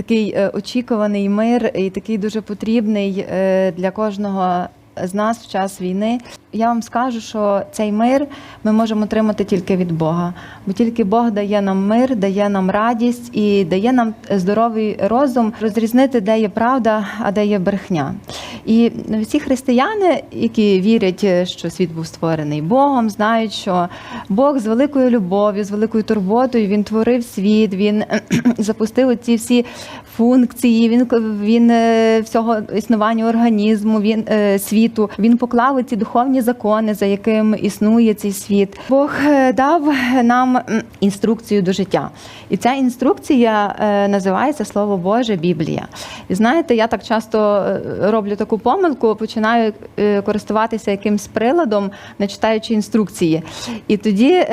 такий е, очікуваний мир і такий дуже потрібний е, для кожного з нас в час війни. Я вам скажу, що цей мир ми можемо отримати тільки від Бога, бо тільки Бог дає нам мир, дає нам радість і дає нам здоровий розум розрізнити, де є правда, а де є брехня. І всі християни, які вірять, що світ був створений Богом, знають, що Бог з великою любов'ю, з великою турботою він творив світ, він запустив ці всі функції, він, він е, всього існування організму, він е, світу. Він поклав ці духовні закони, за якими існує цей світ. Бог е, дав нам інструкцію до життя. І ця інструкція е, називається Слово Боже, Біблія. І знаєте, я так часто е, роблю таку помилку, починаю користуватися якимсь приладом, не читаючи інструкції. І тоді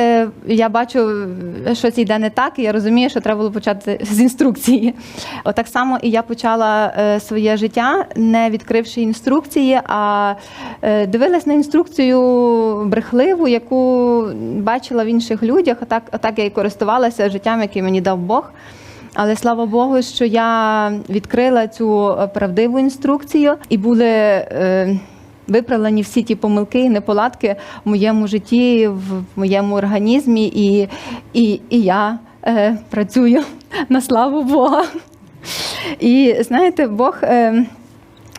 я бачу, що це йде не так, і я розумію, що треба було почати з інструкції. Отак само і я почала своє життя, не відкривши інструкції, а дивилась на інструкцію брехливу, яку бачила в інших людях. Отак, отак я і користувалася життям, яке мені дав Бог. Але слава Богу, що я відкрила цю правдиву інструкцію і були. Е, Виправлені всі ті помилки і неполадки в моєму житті, в моєму організмі, і, і, і я е, працюю на славу Бога. І знаєте, Бог. Е,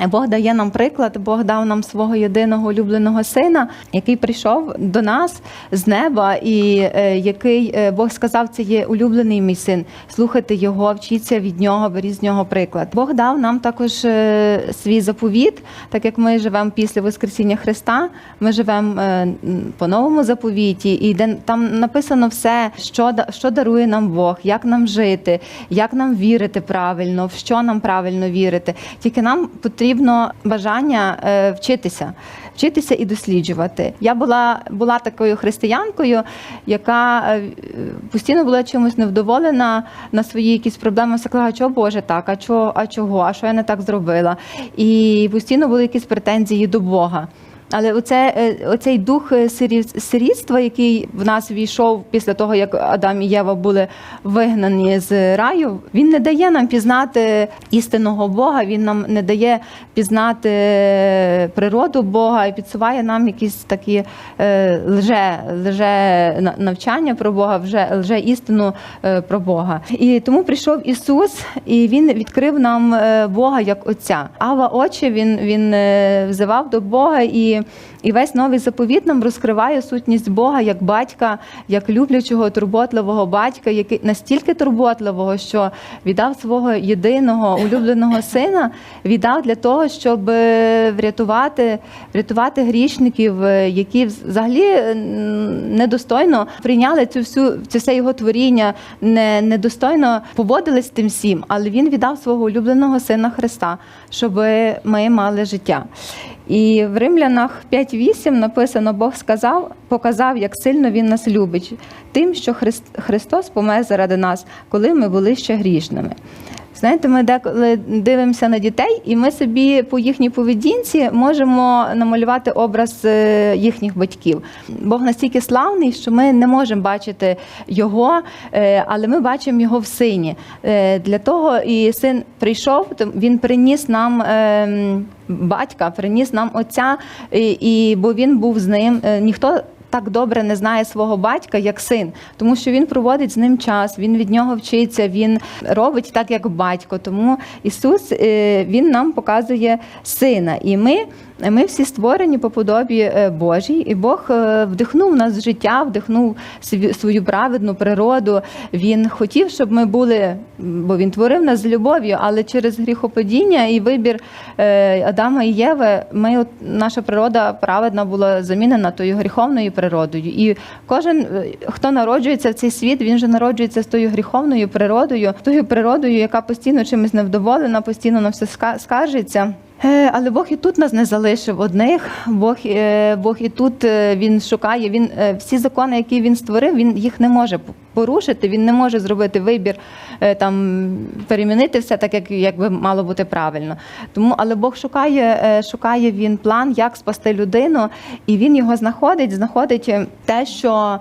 Бог дає нам приклад, Бог дав нам свого єдиного улюбленого сина, який прийшов до нас з неба, і е, який е, Бог сказав, це є улюблений мій син. Слухайте його, вчіться від нього, беріть з нього приклад. Бог дав нам також е, свій заповіт, так як ми живемо після Воскресіння Христа. Ми живемо по новому заповіті, і де там написано все, що що дарує нам Бог, як нам жити, як нам вірити правильно, в що нам правильно вірити. Тільки нам потрібно бажання е, вчитися, вчитися і досліджувати. Я була, була такою християнкою, яка е, постійно була чимось невдоволена на свої якісь проблеми. Все казала, чого Боже так, а чого, а чого, а що я не так зробила? І постійно були якісь претензії до Бога. Але оце, е, оцей дух е, сирітства, який в нас війшов після того, як Адам і Єва були вигнані з раю, він не дає нам пізнати істинного Бога, він нам не дає пізнати природу Бога і підсуває нам якісь такі е, лже, лже навчання про Бога, вже лже істину е, про Бога. І тому прийшов Ісус, і Він відкрив нам е, Бога як Отця. Ава Отче, він, він е, взивав до Бога і. І весь новий заповіт нам розкриває сутність Бога як батька, як люблячого, турботливого батька, який настільки турботливого, що віддав свого єдиного улюбленого сина, віддав для того, щоб е, врятувати, врятувати грішників, е, які взагалі е, недостойно прийняли цю всю це все його творіння, не, недостойно поводились тим всім, але він віддав свого улюбленого сина Христа, щоб ми мали життя. І в Римлянах 5.8 написано: Бог сказав, показав, як сильно Він нас любить, тим, що Христ- Христос помер заради нас, коли ми були ще грішними. Знаєте, ми деколи дивимося на дітей, і ми собі по їхній поведінці можемо намалювати образ е, їхніх батьків. Бог настільки славний, що ми не можемо бачити його, е, але ми бачимо його в сині. Е, Для того і син прийшов, він приніс нам. Батька приніс нам отця, і, і бо він був з ним. Ніхто так добре не знає свого батька, як син, тому що він проводить з ним час, він від нього вчиться, він робить так, як батько. Тому Ісус е, Він нам показує сина. І ми, ми всі створені по подобі е, Божій, і Бог е, вдихнув в нас життя, вдихнув свою праведну природу. Він хотів, щоб ми були, бо він творив нас з любов'ю, але через гріхопадіння і вибір е, Адама і Єви, ми от, наша природа праведна була замінена тою гріховною природою. І кожен, е, хто народжується в цей світ, він же народжується з тою гріховною природою, тою природою, яка постійно чимось невдоволена, постійно на все скаржиться. Е, Але Бог і тут нас не залишив одних. Бог, е, Бог і тут е, він шукає. Він всі закони, які він створив, він їх не може порушити. Він не може зробити вибір там перемінити все так, як, як би мало бути правильно. Тому, але Бог шукає, шукає він план, як спасти людину, і він його знаходить, знаходить те, що.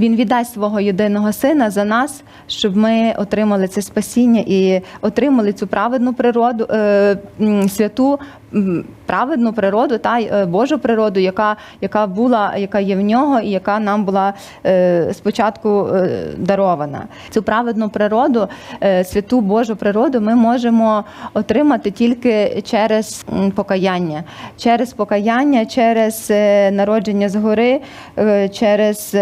Він віддасть свого єдиного сина за нас, щоб ми отримали це спасіння і отримали цю праведну природу, е, святу праведну природу та е, Божу природу, яка, яка була, яка є в нього, і яка нам була е, спочатку дарована. Цю праведну природу, святу Божу природу, ми можемо отримати тільки через покаяння, через покаяння, через народження згори, через.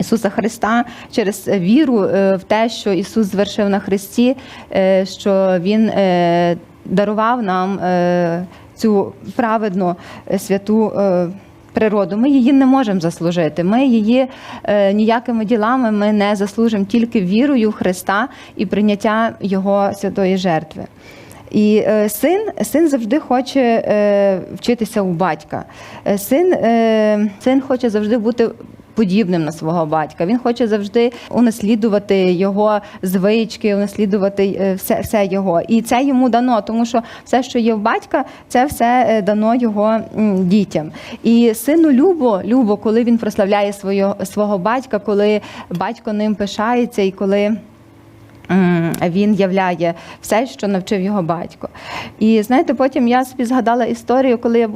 Е, Ісуса Христа через віру е, в те, що Ісус звершив на Христі, е, що Він е, дарував нам е, цю праведну е, святу. е, Природу, ми її не можемо заслужити. Ми її е, ніякими ділами ми не заслужимо тільки вірою в Христа і прийняття Його святої жертви. І е, син, син завжди хоче е, вчитися у батька. Е, Син, е, син хоче завжди бути подібним на свого батька. Він хоче завжди унаслідувати його звички, унаслідувати е, все, все його. І це йому дано, тому що все, що є в батька, це все е, дано його дітям. І сину любо, любо, коли він прославляє свого, свого батька, коли батько ним пишається і коли. Він являє все, що навчив його батько. І знаєте, потім я собі згадала історію, коли я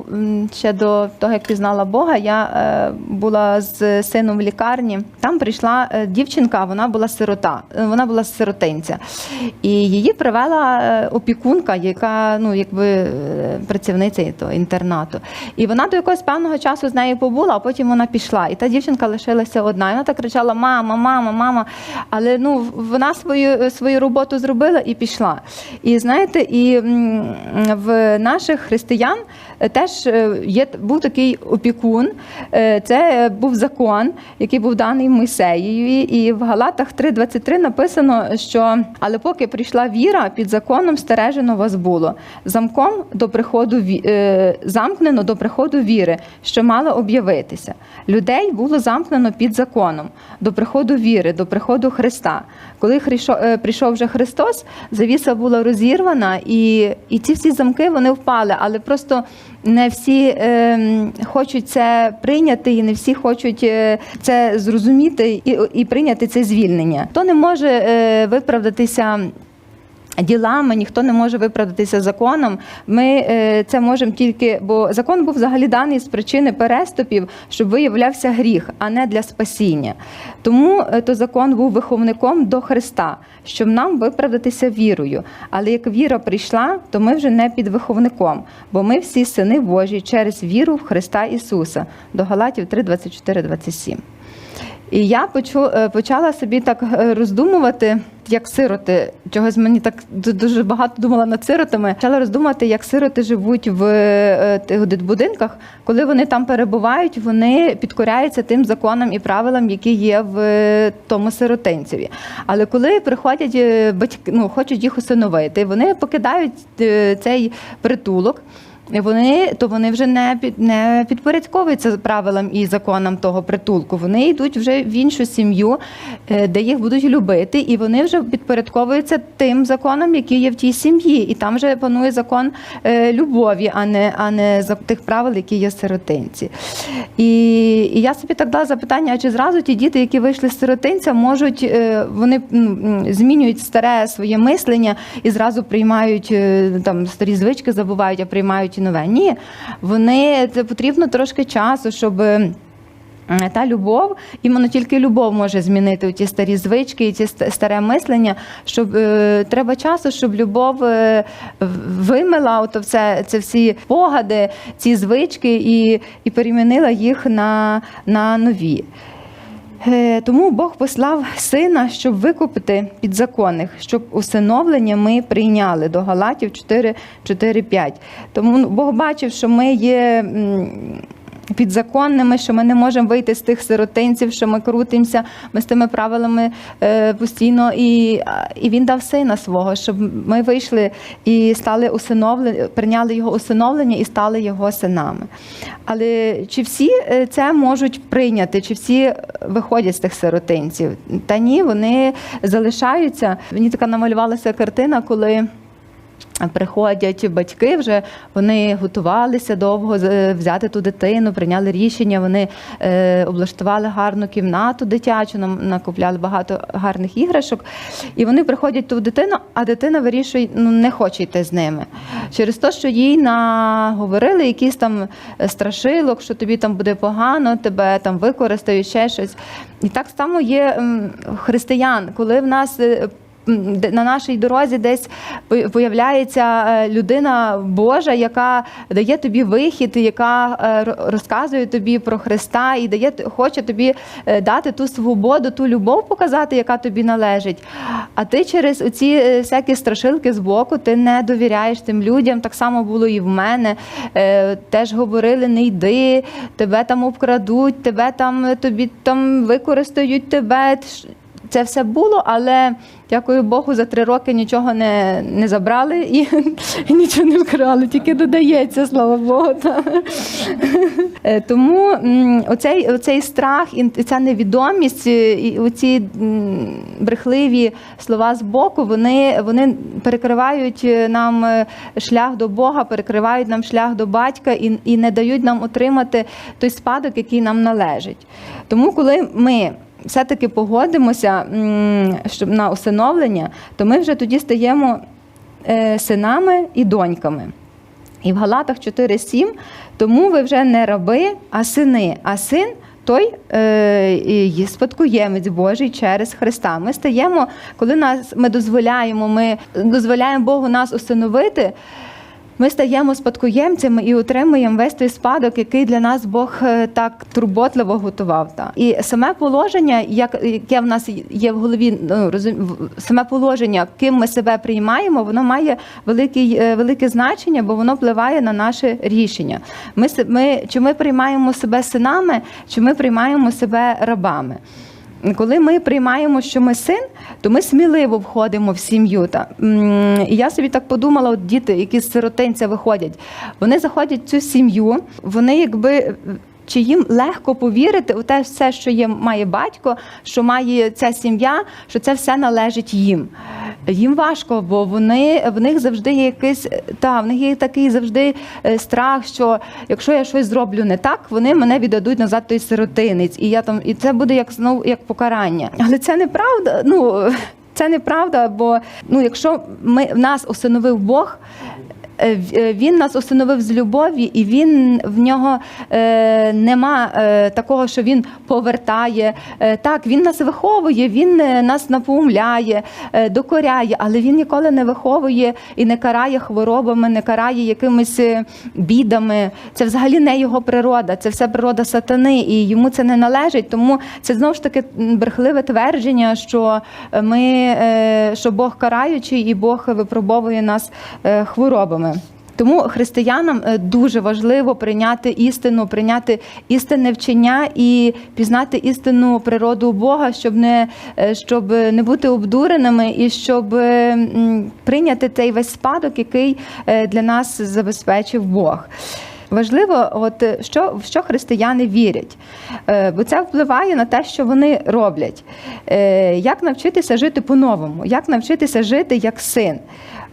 ще до того, як пізнала Бога, я е, була з сином в лікарні. Там прийшла е, дівчинка, вона була сирота, е, вона була сиротинця. І її привела опікунка, яка ну, якби працівниця того інтернату. І вона до якогось певного часу з нею побула, а потім вона пішла. І та дівчинка лишилася одна. І вона так кричала: Мама, мама, мама. Але ну, вона свою, свою роботу зробила і пішла. І знаєте, і в наших християн е, теж е, є, був такий опікун. Е, Це був закон, який був даний Мойсеєві. І в Галатах 3.23 написано, що але поки прийшла віра, під законом стережено вас було. Замком до приходу е, замкнено до приходу віри, що мала об'явитися. Людей було замкнено під законом до приходу віри, до приходу Христа. Коли е, прийшов вже Христос, завіса була розірвана, і, і ці всі замки вони впали, але просто не всі е, хочуть це прийняти, і не всі хочуть е, це зрозуміти і, і прийняти це звільнення. То не може е, виправдатися. Ділами ніхто не може виправдатися законом. Ми е, це можемо тільки, бо закон був взагалі даний з причини переступів, щоб виявлявся гріх, а не для спасіння. Тому е, то закон був виховником до Христа, щоб нам виправдатися вірою. Але як віра прийшла, то ми вже не під виховником, бо ми всі сини Божі через віру в Христа Ісуса. До Галатів 3, 24, 27. І я почу, е, почала собі так е, роздумувати, як сироти. Чогось мені так дуже багато думала над сиротами. Почала роздумувати, як сироти живуть в е, тих дитбудинках. Коли вони там перебувають, вони підкоряються тим законам і правилам, які є в тому сиротинцеві. Але коли приходять батьки, ну хочуть їх усиновити, вони покидають цей притулок. Вони то вони вже не під не підпорядковуються правилам і законам того притулку. Вони йдуть вже в іншу сім'ю, е, де їх будуть любити, і вони вже підпорядковуються тим законам, які є в тій сім'ї. І там вже панує закон е, любові, а не а не за тих правил, які є сиротинці. І, і я собі так дала запитання: а чи зразу ті діти, які вийшли з сиротинця, можуть е, вони змінюють старе своє мислення і зразу приймають там старі звички, забувають, а приймають і нове. Ні, вони це потрібно трошки часу, щоб. Та любов, іменно тільки любов може змінити ті старі звички і ті старе мислення. Щоб е, треба часу, щоб любов е, вимила ото все, це всі погади, ці звички і, і перемінила їх на, на нові. Е, Тому Бог послав сина, щоб викупити підзаконних, щоб усиновлення ми прийняли до Галатів 4, 4 5. Тому Бог бачив, що ми є. Підзаконними, що ми не можемо вийти з тих сиротинців, що ми крутимося, ми з тими правилами е, постійно, і, і він дав сина свого, щоб ми вийшли і стали усиновлені, прийняли його усиновлення і стали його синами. Але чи всі е, це можуть прийняти, чи всі виходять з тих сиротинців? Та ні, вони залишаються. Мені така намалювалася картина, коли. Приходять батьки, вже вони готувалися довго взяти ту дитину, прийняли рішення. Вони е, облаштували гарну кімнату дитячу, нам накупляли багато гарних іграшок. І вони приходять ту дитину, а дитина вирішує, ну не хоче йти з ними. Через те, що їй наговорили якісь там е, страшилок, що тобі там буде погано, тебе там використають, ще щось. І так само є християн, коли в нас. На нашій дорозі десь появляється е, людина Божа, яка дає тобі вихід, яка е, розказує тобі про Христа і дає хоче тобі е, дати ту свободу, ту любов показати, яка тобі належить. А ти через оці всякі страшилки з боку ти не довіряєш тим людям. Так само було і в мене. Теж говорили: не йди, тебе там обкрадуть, тебе там тобі там використають тебе. Це все було, але дякую Богу, за три роки нічого не, не забрали і, і нічого не вкрали, тільки додається, слава Богу. Та. Е, Тому оцей, оцей страх і ця невідомість, е, і оці брехливі слова з боку, вони, вони перекривають е, нам шлях до Бога, перекривають нам шлях до батька і, і не дають нам отримати той спадок, який нам належить. Тому, коли ми все-таки погодимося щоб на усиновлення, то ми вже тоді стаємо е, синами і доньками. І в Галатах 4.7, тому ви вже не раби, а сини. А син той е, спадкоємець Божий через Христа. Ми стаємо, коли нас ми дозволяємо, ми дозволяємо Богу нас усиновити. Ми стаємо спадкоємцями і отримуємо весь той спадок, який для нас Бог е, так турботливо готував. Та. І саме положення, як, яке в нас є в голові, ну, саме положення, ким ми себе приймаємо, воно має великий, е, велике значення, бо воно впливає на наше рішення. Ми, ми, чи ми приймаємо себе синами, чи ми приймаємо себе рабами. Коли ми приймаємо, що ми син, то ми сміливо входимо в сім'ю. Та. І я собі так подумала, от діти, які з сиротинця виходять, вони заходять в цю сім'ю, вони якби. Чи їм легко повірити у те все, що є, має батько, що має ця сім'я, що це все належить їм? Їм важко, бо вони в них завжди є якийсь та в них є такий завжди е, страх, що якщо я щось зроблю не так, вони мене віддадуть назад той сиротинець, і я там, і це буде як знову як покарання. Але це неправда. Ну це неправда, бо ну, якщо ми в нас усиновив Бог. Е, е, Він нас установив з любові, і він в нього е, нема е, такого, що він повертає. Е, так, він нас виховує, він е, нас напоумляє, е, докоряє, але він ніколи не виховує і не карає хворобами, не карає якимись бідами. Це взагалі не його природа, це все природа сатани, і йому це не належить. Тому це знову ж таки брехливе твердження, що ми е, що Бог караючий і Бог випробовує нас е, хворобами. Тому християнам е, дуже важливо прийняти істину, прийняти істинне вчення і пізнати істинну природу Бога, щоб не, е, щоб не бути обдуреними і щоб е, прийняти цей весь спадок, який для нас забезпечив Бог. Важливо, от що в що християни вірять, бо це впливає на те, що вони роблять. Як навчитися жити по-новому, як навчитися жити як син.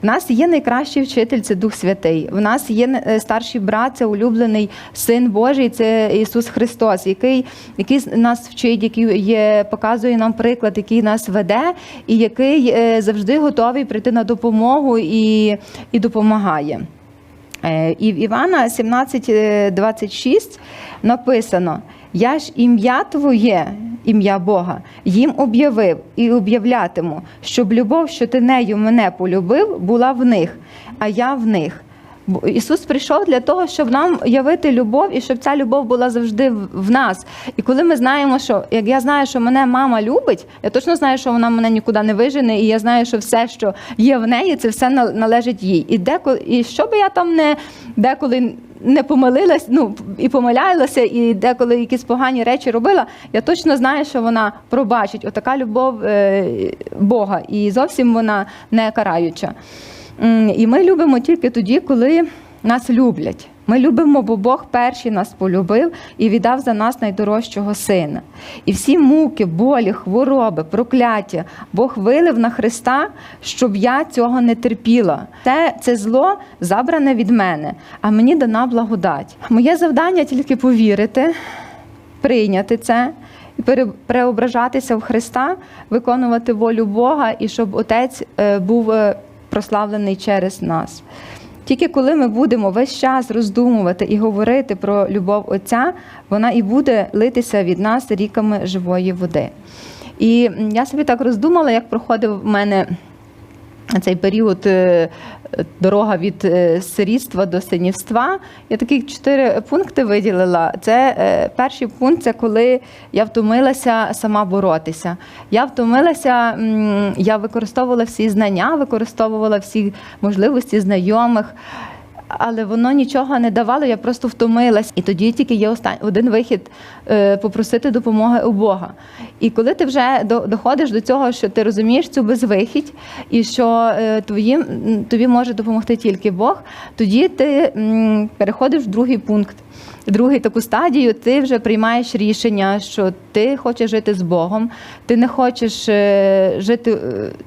В нас є найкращий вчитель, це Дух Святий. В нас є е, старший брат, це улюблений син Божий, це Ісус Христос, який, який нас вчить, який є, показує нам приклад, який нас веде, і який е, завжди готовий прийти на допомогу і, і допомагає. Е, І в Івана 17:26 написано: Я ж ім'я Твоє, ім'я Бога, їм об'явив і об'являтиму, щоб любов, що ти нею мене полюбив, була в них, а я в них. Ісус прийшов для того, щоб нам явити любов і щоб ця любов була завжди в нас. І коли ми знаємо, що як я знаю, що мене мама любить, я точно знаю, що вона мене нікуди не вижене, і я знаю, що все, що є в неї, це все належить їй. І деколи, і що би я там не деколи не помилилась, ну і помилялася, і деколи якісь погані речі робила, я точно знаю, що вона пробачить. Отака любов е, Бога, і зовсім вона не караюча. І ми любимо тільки тоді, коли нас люблять. Ми любимо, бо Бог перший нас полюбив і віддав за нас найдорожчого сина. І всі муки, болі, хвороби, прокляття Бог вилив на Христа, щоб я цього не терпіла. Це, це зло забране від мене, а мені дана благодать. Моє завдання тільки повірити, прийняти це. і Преображатися в Христа, виконувати волю Бога і щоб Отець е, був е, прославлений через нас. Тільки коли ми будемо весь час роздумувати і говорити про любов Отця, вона і буде литися від нас ріками живої води. І я собі так роздумала, як проходив в мене цей період е, дорога від е, сирітства до синівства. Я такі чотири пункти виділила. Це е, перший пункт це коли я втомилася сама боротися. Я втомилася, я використовувала всі знання, використовувала всі можливості знайомих. Але воно нічого не давало, я просто втомилась. І тоді тільки є остан... один вихід е, попросити допомоги у Бога. І коли ти вже до- доходиш до цього, що ти розумієш цю безвихідь, і що е, твоїм, тобі може допомогти тільки Бог, тоді ти переходиш в другий пункт. Другий таку стадію, ти вже приймаєш рішення, що ти хочеш жити з Богом, ти не хочеш е, жити е,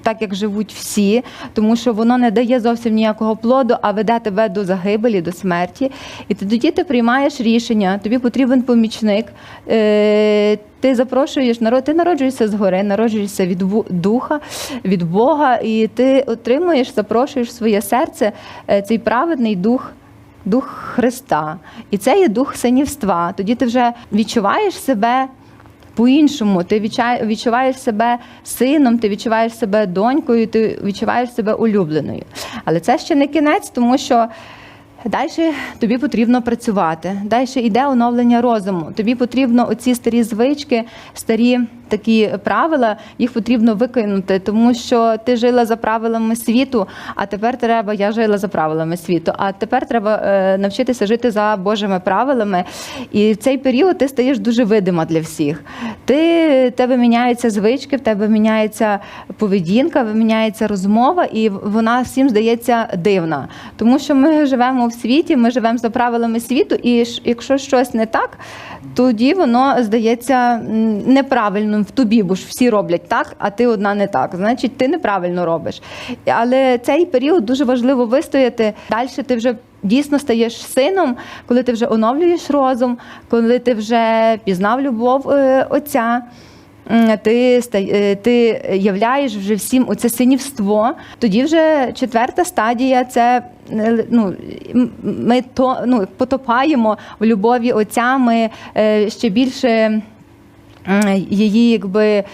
так, як живуть всі, тому що воно не дає зовсім ніякого плоду, а веде тебе до загибелі, до смерті. І тоді ти приймаєш рішення, тобі потрібен помічник. е, Ти запрошуєш народ, ти народжуєшся згори, народжуєшся від духа, від Бога, і ти отримуєш, запрошуєш в своє серце цей праведний дух. Дух Христа. І це є дух синівства. Тоді ти вже відчуваєш себе по-іншому. Ти відчуваєш себе сином, ти відчуваєш себе донькою, ти відчуваєш себе улюбленою. Але це ще не кінець, тому що. Далі тобі потрібно працювати. Далі йде оновлення розуму. Тобі потрібно оці старі звички, старі такі правила, їх потрібно викинути, тому що ти жила за правилами світу, а тепер треба, я жила за правилами світу, а тепер треба е, навчитися жити за Божими правилами. І в цей період ти стаєш дуже видима для всіх. Ти, тебе міняються звички, в тебе міняється поведінка, міняється розмова, і вона всім здається дивна. Тому що ми живемо в світі, ми живемо за правилами світу, і якщо щось не так, тоді воно здається неправильним в тобі, бо ж всі роблять так, а ти одна не так. Значить, ти неправильно робиш. Але цей період дуже важливо вистояти. Далі ти вже. Дійсно стаєш сином, коли ти вже оновлюєш розум, коли ти вже пізнав любов е, отця. Ти е, ти являєш вже всім оце синівство. Тоді вже четверта стадія це е, ну, ми то ну, потопаємо в любові отця. Ми ще більше. Її якби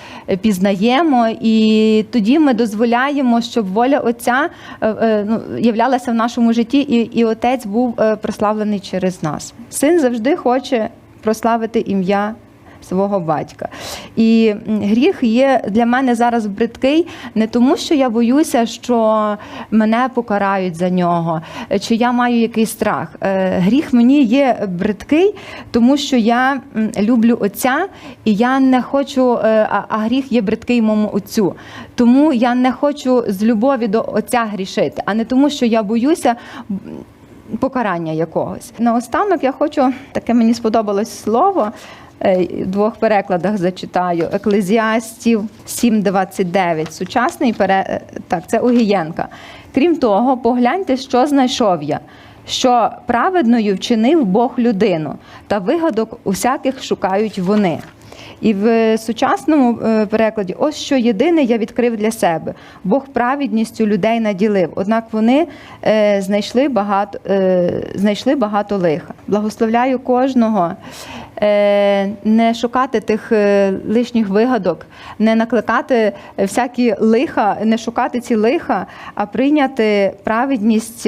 пізнаємо, і тоді ми дозволяємо, щоб воля Отця е, е, ну, являлася в нашому житті, і, і Отець був е, прославлений через нас. Син завжди хоче прославити ім'я свого батька. І гріх є для мене зараз бридкий не тому, що я боюся, що мене покарають за нього, чи я маю якийсь страх. Е, Гріх мені є бридкий, тому що я люблю отця, і я не хочу, е, а, гріх є бридкий моєму отцю. Тому я не хочу з любові до отця грішити, а не тому, що я боюся. Покарання якогось наостанок я хочу таке мені сподобалось слово двох перекладах зачитаю. Еклезіастів 7.29. Сучасний пере... е, так, це Огієнка. Крім того, погляньте, що знайшов я. Що праведною вчинив Бог людину, та вигадок усяких шукають вони. І в сучасному е, перекладі, ось що єдине я відкрив для себе. Бог праведністю людей наділив, однак вони е, знайшли багато, е, знайшли багато лиха. Благословляю кожного не шукати тих лишніх вигадок, не накликати всякі лиха, не шукати ці лиха, а прийняти праведність,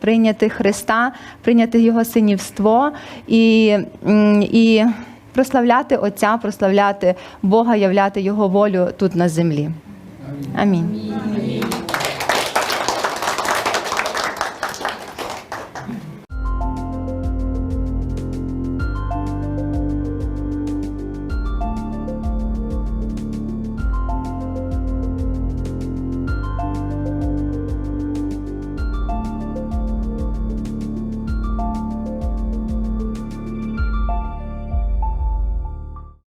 прийняти Христа, прийняти Його синівство і, і прославляти Отця, прославляти Бога, являти Його волю тут на землі. Амінь.